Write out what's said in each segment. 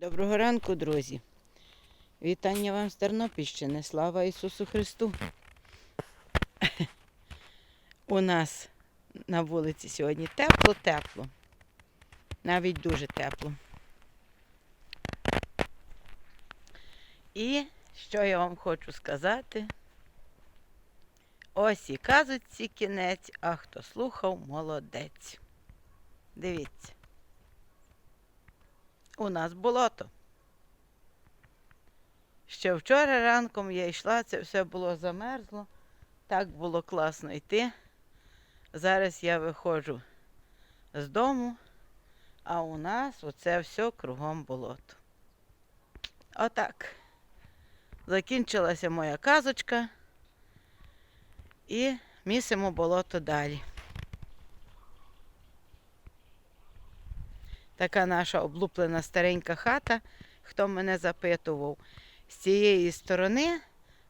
Доброго ранку, друзі. Вітання вам з Тернопільщини. Слава Ісусу Христу. У нас на вулиці сьогодні тепло-тепло. Навіть дуже тепло. І що я вам хочу сказати? Ось і казочці кінець, а хто слухав, молодець. Дивіться. У нас болото. Ще вчора ранком я йшла, це все було замерзло. Так було класно йти. Зараз я виходжу з дому, а у нас оце все кругом болото. Отак. Закінчилася моя казочка і місимо болото далі. Така наша облуплена старенька хата, хто мене запитував, з цієї сторони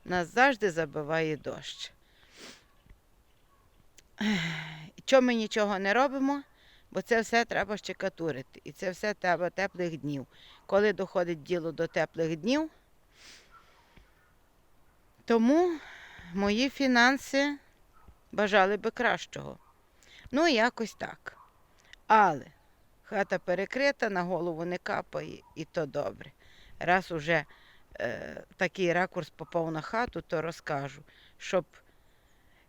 нас завжди забиває дощ. Чому ми нічого не робимо? Бо це все треба щекатурити. І це все треба теплих днів. Коли доходить діло до теплих днів, тому мої фінанси бажали би кращого. Ну, якось так. Але Хата перекрита, на голову не капає, і то добре. Раз уже е, такий ракурс попав на хату, то розкажу, щоб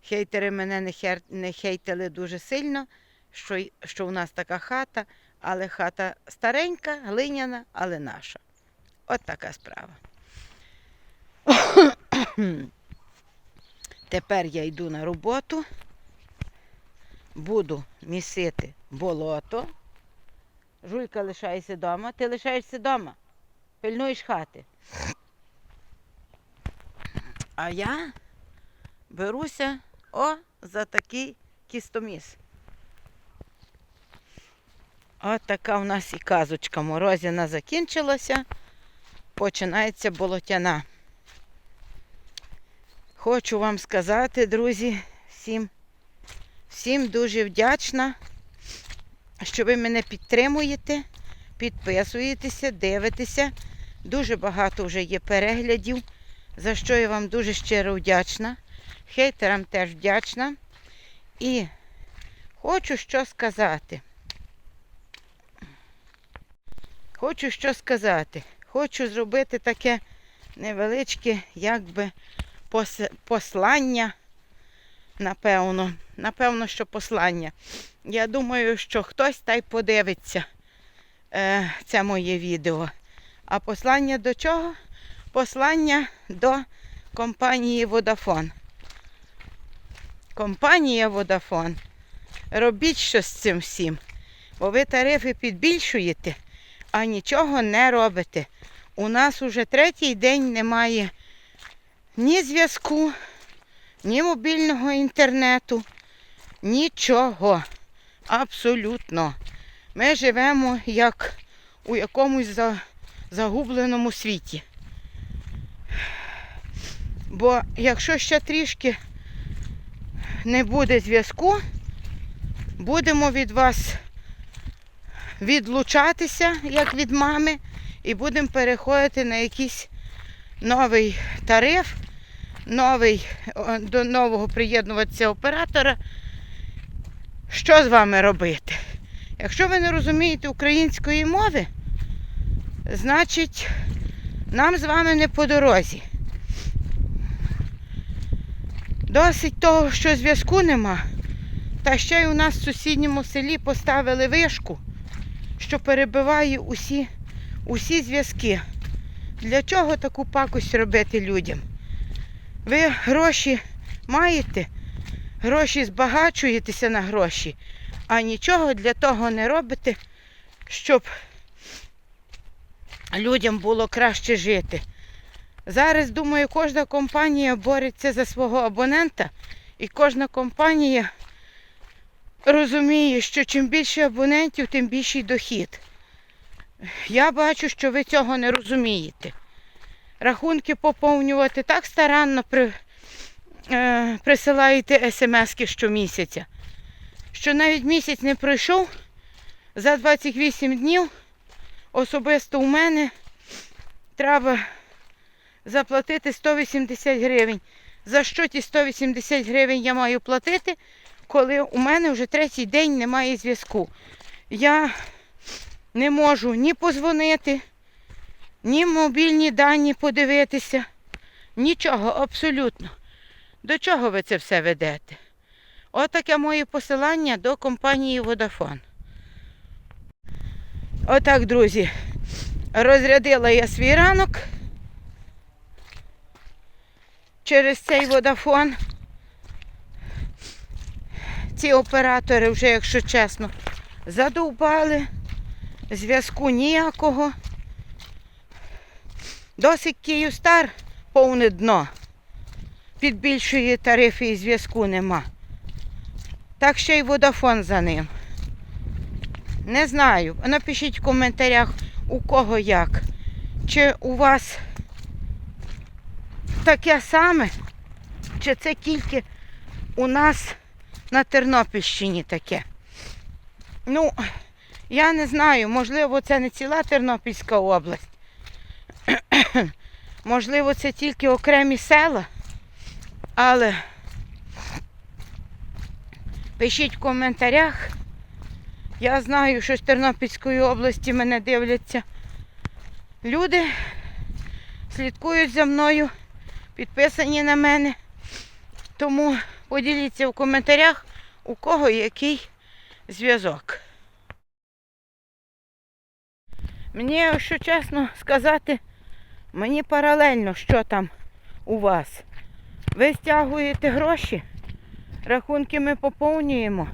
хейтери мене не, хер, не хейтили дуже сильно, що, що у нас така хата, але хата старенька, глиняна, але наша. От така справа. Тепер я йду на роботу, буду місити болото. Жуйка лишається вдома. Ти лишаєшся вдома. Пильнуєш хати. А я беруся о за такий кістоміс. От така в нас і казочка. Морозина закінчилася. Починається болотяна. Хочу вам сказати, друзі, всім, всім дуже вдячна що ви мене підтримуєте, підписуєтеся, дивитеся. Дуже багато вже є переглядів, за що я вам дуже щиро вдячна. Хейтерам теж вдячна. І хочу що сказати. Хочу що сказати. Хочу зробити таке невеличке, якби пос- послання, напевно. Напевно, що послання. Я думаю, що хтось та й подивиться е, це моє відео. А послання до чого? Послання до компанії Vodafone. Компанія Vodafone. Робіть щось з цим всім. Бо ви тарифи підбільшуєте, а нічого не робите. У нас уже третій день немає ні зв'язку, ні мобільного інтернету, нічого. Абсолютно. Ми живемо як у якомусь загубленому світі. Бо якщо ще трішки не буде зв'язку, будемо від вас відлучатися, як від мами, і будемо переходити на якийсь новий тариф, новий, до нового приєднуватися оператора. Що з вами робити? Якщо ви не розумієте української мови, значить нам з вами не по дорозі. Досить того, що зв'язку нема, та ще й у нас в сусідньому селі поставили вишку, що перебиває усі, усі зв'язки. Для чого таку пакость робити людям? Ви гроші маєте? Гроші збагачуєтеся на гроші, а нічого для того не робите, щоб людям було краще жити. Зараз, думаю, кожна компанія бореться за свого абонента, і кожна компанія розуміє, що чим більше абонентів, тим більший дохід. Я бачу, що ви цього не розумієте. Рахунки поповнювати так старанно при, е, присилаєте смски щомісяця, що навіть місяць не пройшов, за 28 днів особисто у мене треба заплатити 180 гривень. За що ті 180 гривень я маю платити, коли у мене вже третій день немає зв'язку? Я не можу ні позвонити, ні мобільні дані подивитися. Нічого, абсолютно. До чого ви це все ведете? Отаке моє посилання до компанії Vodafone. Отак, друзі, розрядила я свій ранок через цей Vodafone. Ці оператори вже, якщо чесно, задовбали. Зв'язку ніякого. Досить Київстар повне дно. Під більшої тарифи і зв'язку нема. Так ще й Vodafone за ним. Не знаю. Напишіть в коментарях, у кого як. Чи у вас таке саме, чи це тільки у нас на Тернопільщині таке. Ну, я не знаю, можливо, це не ціла Тернопільська область. Можливо, це тільки окремі села, але пишіть в коментарях. Я знаю, що з Тернопільської області мене дивляться. Люди слідкують за мною, підписані на мене. Тому поділіться в коментарях, у кого який зв'язок. Мені, якщо чесно сказати, мені паралельно, що там у вас. Ви стягуєте гроші, рахунки ми поповнюємо,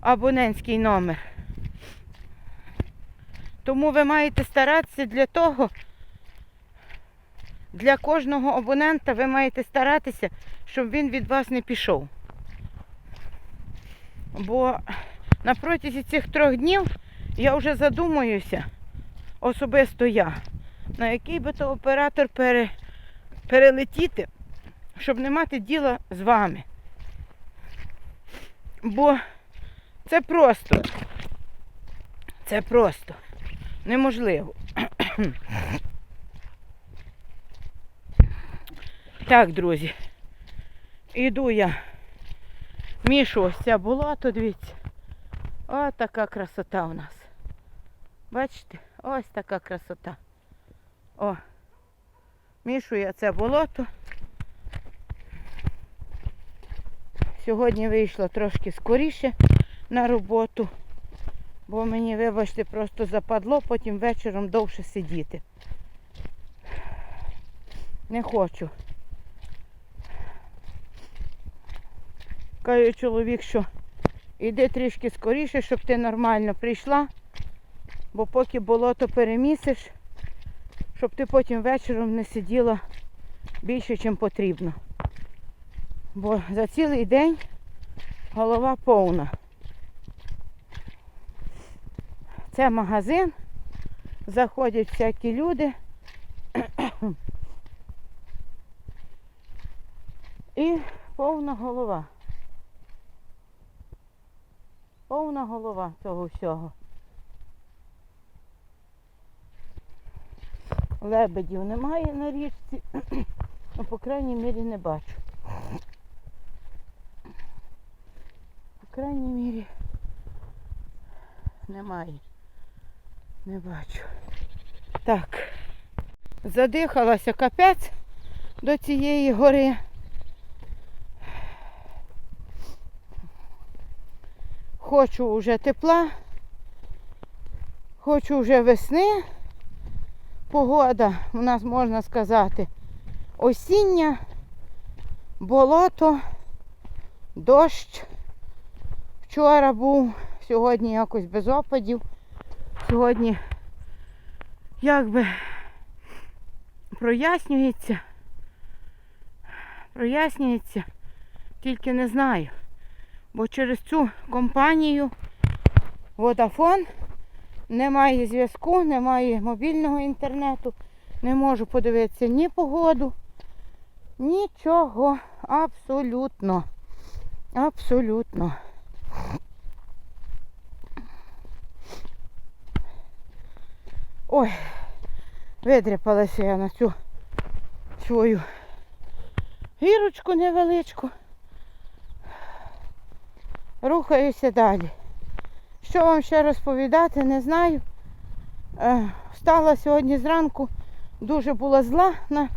абонентський номер. Тому ви маєте старатися для того, для кожного абонента ви маєте старатися, щоб він від вас не пішов. Бо на протязі цих трьох днів я вже задумуюся, особисто я, на який би то оператор пере, перелетіти, щоб не мати діла з вами. Бо це просто. Це просто неможливо. Так, друзі. Іду я. Мішу ось це болото, дивіться. Ось така красота у нас. Бачите? Ось така красота. О. Мішу я це болото. Сьогодні вийшла трошки скоріше на роботу, бо мені, вибачте, просто западло потім вечором довше сидіти. Не хочу. Каже чоловік, що іди трішки скоріше, щоб ти нормально прийшла, бо поки болото перемісиш, щоб ти потім вечором не сиділа більше, ніж потрібно. Бо за цілий день голова повна. Це магазин, заходять всякі люди. І повна голова. Повна голова цього всього. Лебедів немає на річці, ну, по крайній мірі не бачу. По крайній мірі немає. Не бачу. Так. Задихалася капець до цієї гори. Хочу вже тепла, хочу вже весни. Погода у нас можна сказати осіння, болото, дощ. Вчора був, сьогодні якось без опадів. Сьогодні якби прояснюється. Прояснюється, тільки не знаю. Бо через цю компанію Vodafone немає зв'язку, немає мобільного інтернету. Не можу подивитися ні погоду, нічого. Абсолютно. Абсолютно. Ой, видряпалася я на цю свою гірочку невеличку. Рухаюся далі. Що вам ще розповідати, не знаю. Е, Встала сьогодні зранку, дуже була зла на,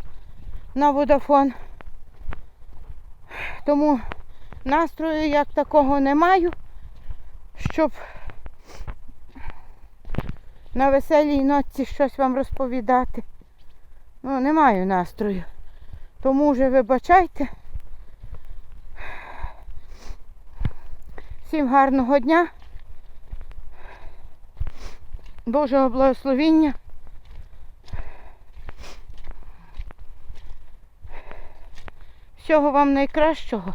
на водафон. Тому настрою як такого не маю, щоб на веселій ночці щось вам розповідати. Ну, не маю настрою. Тому вже вибачайте. Всім гарного дня. Божого благословіння. Всього вам найкращого.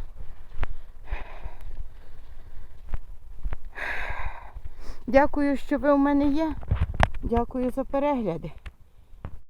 Дякую, що ви у мене є. Дякую за перегляди.